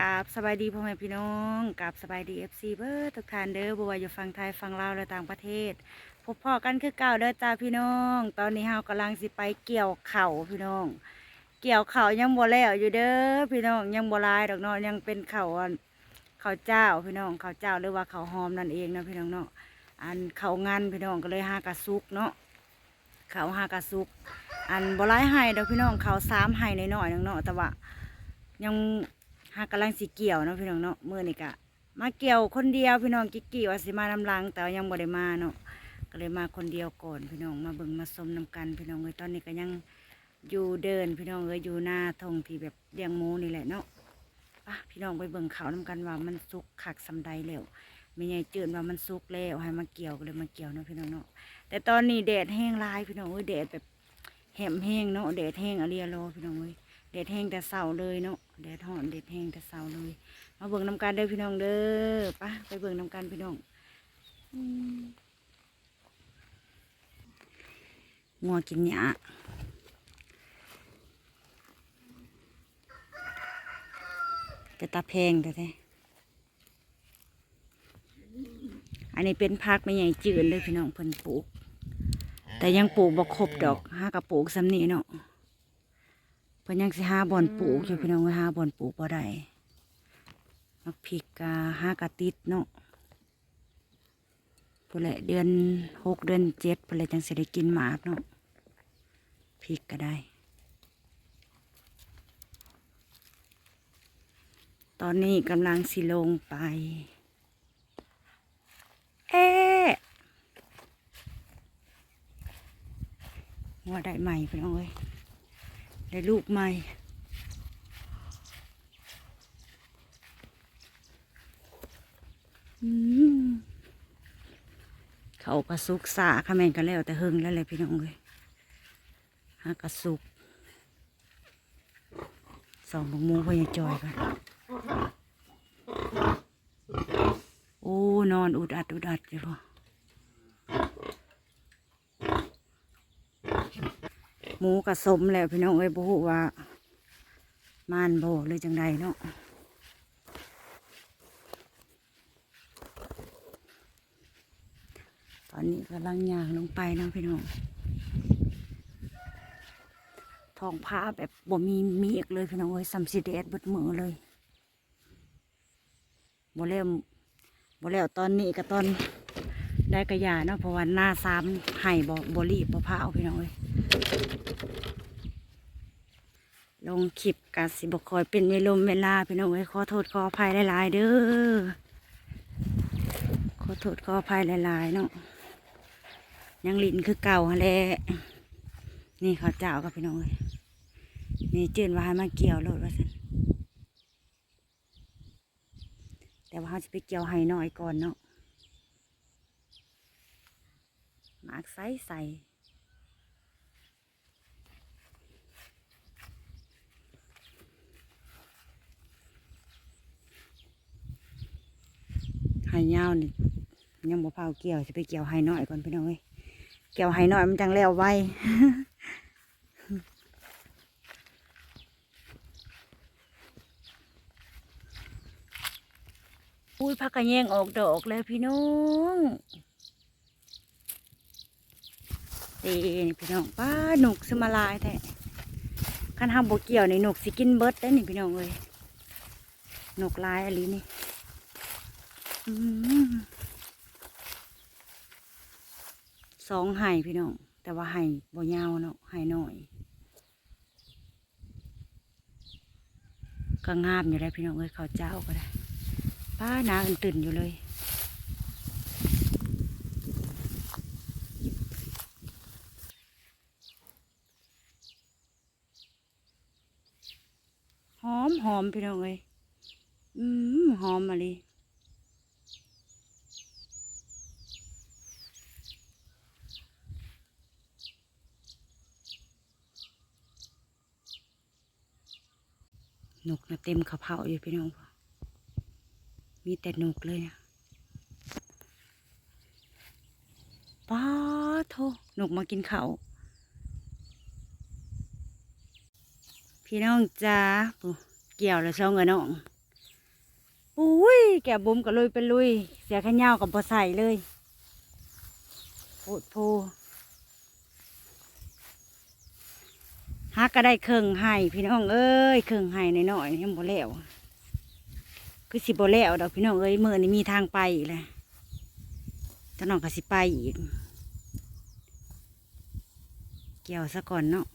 กาบสบายดีพ่อแม่พี่น้องกราบสบายดีเอฟซีเบอร์ทุกท่านเด้อบัวอยู่ฟังไทยฟังลาวและต่างประเทศ พบพ่อกันคือเก่าเด้อจ้าพี่น้อง ตอนนี้เฮากำลังสิไปเกี่ยวเข่าพี่น้อง เกี่ยวเข่ายังบ่แล้วอยู่เด้อพี่น้องยังบ่หลายดอกเนาะยังเป็นเข่าวอันข้าเจ้าพี่น้องเข้าเจ้าหรือว่าเข้าหอมนั่นเองนะพี่น้องเนาะอันเข้างานพี่น้องก็เลยหากระซุกเนาะเข้าหากระซุก อันบ่หลายให้ดอกพี่น้องเข้าวสามให้น้อยๆนึงเนาะแต่ว่ายัง หากำลังสิเกี่ยวเนาะพี่น้องเนาะมื่อนี่กะมาเกี่ยวคนเดียวพี่น้องกิ๊กกี้ว่าสิมานำลัง แต่ยังบ่ได้มาเนาะก็เลยมาคนเดียวก่อนพี่น้องมาเบิ่งมาชมนำกันพี่น้องเอ้ยตอนนี้ก็ยังอยู่เดินพี่น้องเอ้ยอยู่หน้าทงที่แบบเลี้ยงหมูนี่แหละเนาะอะพี่น้องไปเบิ่งเขาวนำกันว่ามันสุกคักสำใดแล้วไม่ใหญ่จืดว่ามันสุกแล้วให้มาเกี่ยวก็เลยมาเกี่ยวเนาะพี่น้องเนาะแต่ตอนนี้แดดแห้งลายพี่น้องเอ้ยแดดแบบแหมแห้งเนาะแดดแห้งอะเรียโลพี่น้องเอ้ย แดดแห้งแต่เสาเลยเนาะแดดหอนแดดแห้งแต่เสาเลย มาเบิ่งน้ำกันเด้อพี่น้องเด้อปะไปเบิ่งน้ำกันพี่น้องงัวกินหญ้าแต่ตาแพงแต่แท้อันนี้เป็นพักไม่ใหญ่จืดเลยพี่น้องเพิ่นปลูก แต่ยังปลูกบ่ครบดอกห้ากระปลูกซ้ำนี้เนาะ เพิ่นยังสิหาบ่อนปลูกอยู่พี่น้องว่าหาบ่อนปลูกบ่ได้มักพริกกะหากะติดเนาะพุ่นแหละเดือนหกเดือนเจ็ดพุ่นแหละจังสิได้กินหมากเนาะพริกก็ได้ ตอนนี้กำลังสิลงไป เอ๊ะว่าได้ใหม่พี่น้องเอ้ย ได้ลูกใหม่เขากระสุกสาขแมนกันแล้วแต่เฮิงแล้วเลยพี่น้องเลยหากระสุกสองบังมูพยาจอยกันโอ้ นอนอุดอัดอุดอัดอยู่พอ หมู กระสมแล้วพี่น้องเอ้ยบ่ฮู้ว่ามานบ่หรือจังใดเนาะตอนนี้กำลังย่างลงไปนะพี่น้องทองผ้าแบบบ่มีมีอีกเลยพี่น้องเอ้ยซัมซิเดดบดมือเลยบ่แล้วบ่แล้วตอนนี้กับตอน ได้กระยาเนาะเพราะว่าหน้าซ้ำไห้บ่บ่รีบบ่พร้าวพี่น้องเอ้ยลงคลิปกาสิบคอยเป็นเวลมเวลาพี่น้องเอ้ยขอโทษขออภัยหลายๆเด้อขอโทษขออภัยหลายๆเนาะยังลินคือเก่าแหละนี่เขาเจ้ากับพี่น้องเอ้ยนี่เจืนว่าให้มาเกี่ยวรถว่าสันแต่ว่าเขาจะไปเกี่ยวให้น้อยก่อนเนาะหมากใสใสไห้ยาวนี่ยังบ่เผาเกี่ยวจะไปเกี่ยวไห้น้อยก่อนพี่น้องเอ้ยเกี่ยวไห้น้อยมันจังแล้วไวอุ้ยพักกระแยงออกดอกแล้วพี่น้อง เด้นี่พี่น้องป้าหนุกสมาลายแท้คันทำบกเกี่ยวในหนุกสิกินเบิร์ดได้นี่พี่น้องเอ้ยหนุกลายอะไรนี่สองไห่พี่น้อง แต่ว่าไห่บ่ยาวเนาะไห่น้อยก็งามอยู่ได้พี่น้องเอ้ยเขาเจ้าก็ได้ป้านาตื่นๆอยู่เลย ห อมหอมพี่น้องเอ้ยอืมหอมมาเลยนกนะเต็มกระเพาอยู่พี่น้อง มีแต่นกเลยอะป้าโทนกมากินเขาพี่น้องจ้า เกี่ยวแล้วช่องเงินน้องอุ้ยแกบุมก็ลุยเป็นลุย เสียขยาวกับบ่ใส่เลยโพดโพฮักก็ได้เครื่องให้พี่น้องเอ้ยเครื่องให้หน่อยๆยังบ่แล้วคือสิบ่แล้วดอกพี่น้องเอ้ยมื้อนี้มีทางไปอีกแหละตอนน้องก็สิไปอีก เกี่ยวซะก่อนเนาะ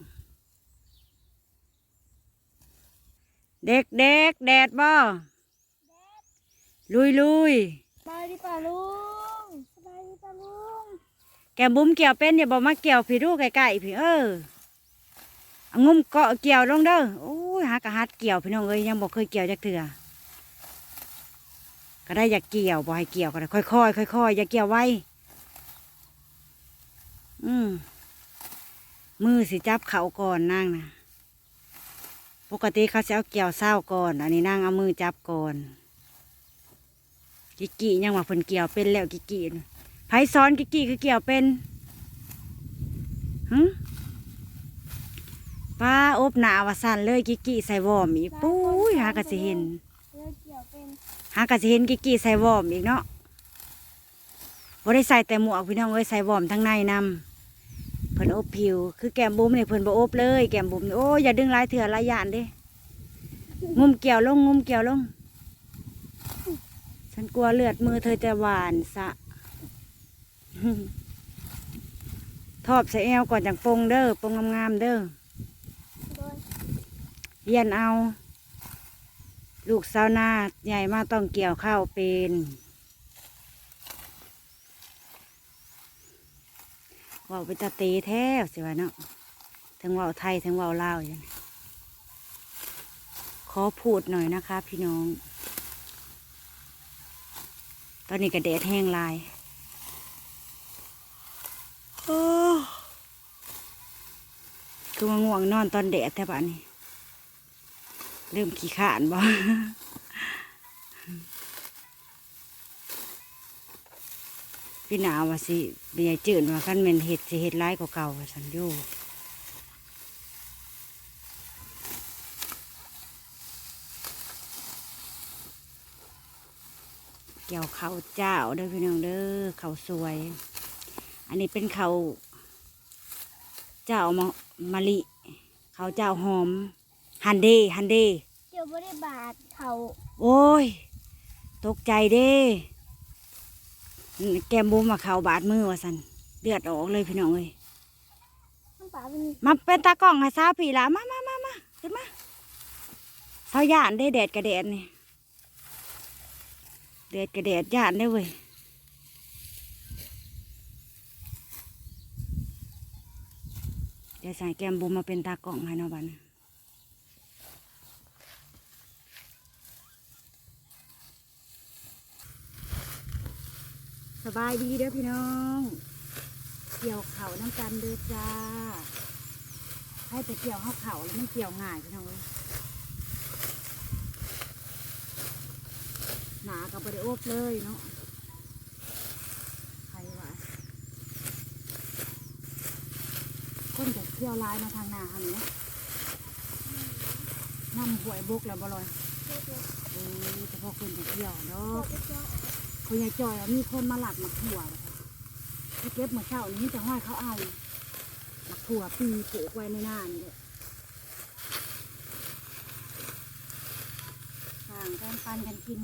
เด็กเด็กๆแดดบ่ลุยลุยสบายดีป่ะลุงสบายดีป่ะลุงแกบุ้มเกี่ยวเป็นอย่าบอกมาเกี่ยวพี่ดูใกล้ๆพี่เออเอางุ้มเกาะเกี่ยวลงเด้อโอ้ยหากะฮัดเกี่ยวพี่น้องเอ้ยยังบอกเคยเกี่ยวจักเถื่อก็ได้อยากเกี่ยวบ่ให้เกี่ยวก็ได้ค่อยๆค่อยๆอย่าเกี่ยวไวอืมมือสิจับเขาก่อนนั่งนะ ปกติเขาจะเอาเกี่ยวเศร้าก่อน อันนี้นั่งเอามือจับก่อน กิกิยังว่าเพิ่นเกี่ยวเป็นแล้วกิกกี้น่ะไผซ้อนกิกิคือเกี่ยวเป็นหึป้าอบหนาว่าสั่นเลยกิกิใส่วอมอีกปุ้ยหากะสิเห็นเลือเกี่ยวเป็นหากะสิเห็นกิกิใส่วอมอีกเนาะบ่ได้ใส่แต่หมวกพี่น้องเอ้ยใส่วอมทั้งในนำเพิ่นอบผิว คือแก้มบุ้มนี่เพิ่นบ่อบเลย แก้มบุ้มโอ้ยอย่าดึงลายเถื่อลายยานเด้งุมเกี่ยวลงงุมเกี่ยวลง ฉันกลัวเลือดมือเธอจะหวานสะ ทอบใส่แอวก่อนจังปงเด้อปงงามๆเด้อโดยเรียนเอา ลูกสาวนาใหญ่มาต้องเกี่ยวข้าวเป็น ว่าไปตาตีแท้สิวะเนาะทั้งว่าไทยทั้งว่าลาวอย่างนี้ขอพูดหน่อยนะคะ พี่น้อง ตอนนี้กระเดดแห้งลายคือว่าง่วงนอนตอนแดดแต่บ้านนี้ เริ่มขี้ขานบ่ พี่หนาวว่าสิเบียจืดว่ากันแม่นเห็ดสิเห็ดร้ายกว่าเก่าว่าสันอยู่เกี่ยวข้าวเจ้าเด้อพี่น้องเด้อข้าวสวย อันนี้เป็นข้าวเจ้ามะมะลิข้าวเจ้าหอมฮันเดฮันเดเกี่ยวไม่ได้บาดเขาโอ้ย ตกใจเด้ แกมบุมมาเขาบาดมือว่าสันเลือดออกเลยพี่น้องเอ้ยต้องป่าเป็นมาเป็นตากล้องให้สาวผีละมามามามาขึ้นมาสาวย่านได้แดดกระแดดนี่แดดกระแดดย่านได้เว้ยเดี๋ยวใส่แกมบุมมาเป็นตากล้องให้เนาะบ้านนะส บายดีเด้อพี่น้อง เกี่ยวเขาน้ำกันเด้อจ้า ให้ไปเกี่ยวเข้าเขาแล้วมันเกี่ยวง่ายพี่น้องเลยหนากับไปได้อบเลยเนาะใครวะคนจะเกี่ยวลายมาทางหนาอันนี้น้ำหวยบุกแล้วบ่ลอยเกี่ยวเกี่ยวเออแต่พอคนจะเกี่ยวเนาะเกี่ยว คุณยายจอยมีคนมาหลักหมักถั่วนะค่ะไปเก็บมาเช้านี้จะห้อยเขาเอาหมักถั่วปีปลูกไว้ในหน้านี่แหละห่างกันปันกันกิน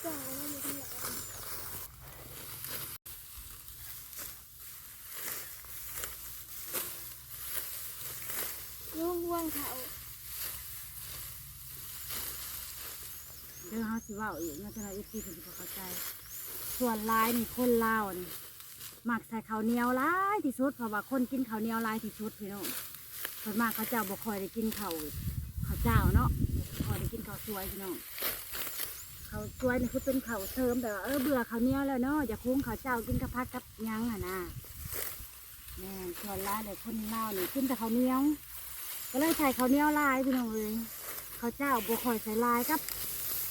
เกี่ยวแล้วอยู่ที่ไหนลุงว่างเขา เรื่องเขา สิว่าอีกนะจ๊ะอีกทีถึงจะเข้าใจ ส่วนลายนี่คนลาวนี่มักใส่ข้าวเหนียวหลายที่สุดเพราะว่าคนกินข้าวเหนียวหลายที่สุดพี่น้องส่วนมากเขาเจ้าบ่คอยได้กินข้าวข้าวเจ้าเนาะบ่ค่อยได้กินข้าวสวยพี่น้องข้าวสวยนี่คือเป็นข้าวเสริมแต่ว่าเออเบื่อข้าวเหนียวแล้วเนาะอยากคุ้งข้าวเจ้ากินกับผักกับยังอะนะแม่ชวนร้ายเลยคนเล่าวนี่ขึ้นแต่ข้าวเหนียว ก็เลยใส่ข้าวเหนียวลายพี่น้องเลยข้าวเจ้าบุคอยใส่ลายกับ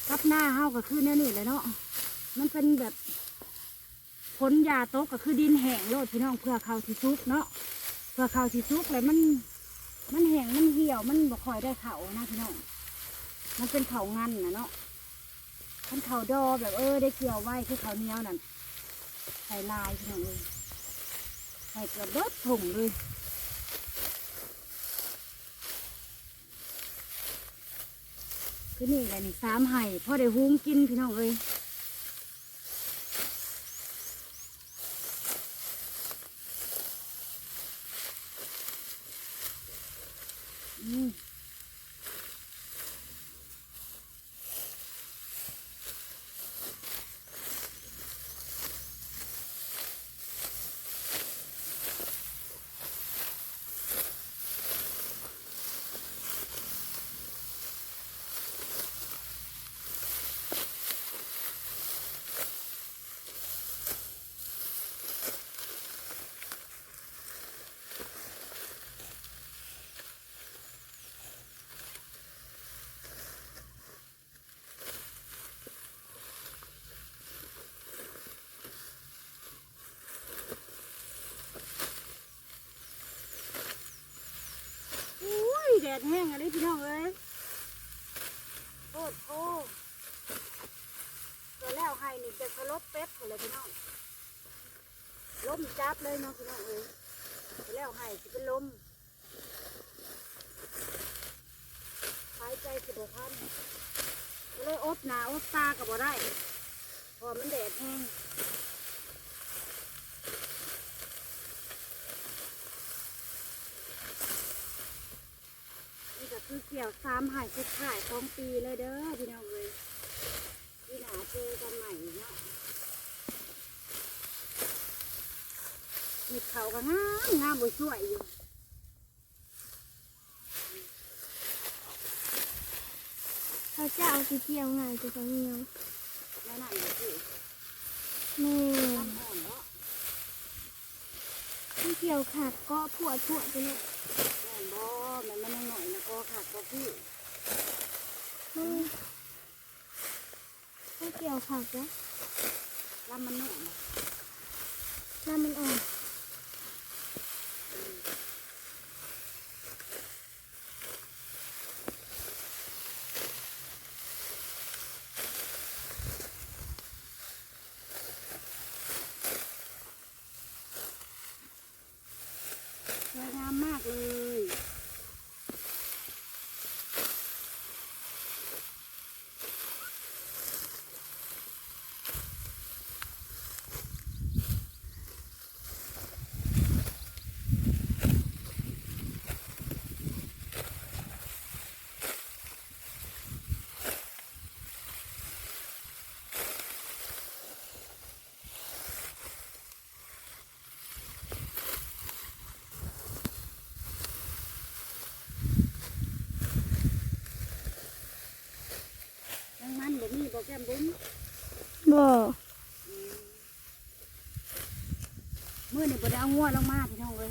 กับหน้าเฮาก็คือแน่นี่เลยเนาะมันเป็นแบบผลยาตกก็คือดินแห้งโลดพี่น้องเพื่อเขาที่ซุกเนาะเพื่อเขาที่ซุกเลยมัน มันแห้งมันเหี่ยวมันบุคอยได้เขานะพี่น้องมันเป็นเขางันนะเนาะมันเขาดอแบบเออได้เกี่ยวไว้คือเขาเนี้ยวนั่นใส่ลายพี่น้องเลยใส่เกือบเบิดถุงเลย คือนี่แหละนี่สามไห่พ่อได้หุ้งกินพี่น้องเอ้ย แดแห้งอะไรพี่น้องเอ้ยโคตรโอ้ตัวแล้วไห่นี่จะสลบเป็ดเลยพี่น้องล้มจับเลยเนาะพี่น้องเอ้ยตัวแล้วไห่จะเป็นลมหายใจสิบพันก็เลยอบหนาอบตากับบ่ได้ พอมันแดดแห้ง ก็คือเกี่ยวซ้ำหายสุดท้ายของปีเลยเด้อพี่น้องเลยพี่หนาเจอกันใหม่เนาะมีเขาก็งามงามบสวยอยู่เขาจะเอาสีเขียวไงจะเขาเหนียวแล้วนั่นเลยพี่แม่ลำอ่อนเนาะสีเขียวขาดก็ปวดปวดไปเลยแม่นบ่มันมันยังหน่ อยนะก็ขาดก็พี่มันสีเขียวขาดแล้วลำมันหน่อยนะน้ำมันอ่อน สวยงามมากเลย ยังมัน แบบนี้บอกแก้มบุ้มบ่มื่อนี่บ่ได้เอางัวลงมาพี่น้องเลย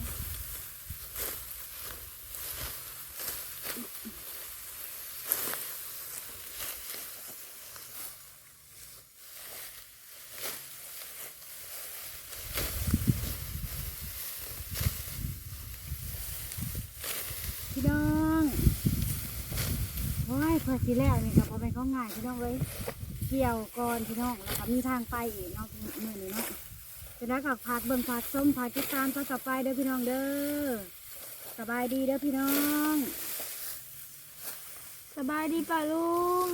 พี่น้องโอ้ยพอสิแล้วนี่ก็พอเป็นของง่ายพี่น้องเลย เกี่ยวก่อนพี่น้องแล้วก็มีทางไปอีกเนาะมื่อนี้เนาะจะได้กับผักเบิ่งผักส้มผักติดตามต่อต่อไปเด้อพี่น้องเด้อสบายดีเด้อพี่น้อง สบายดีป่ะลุง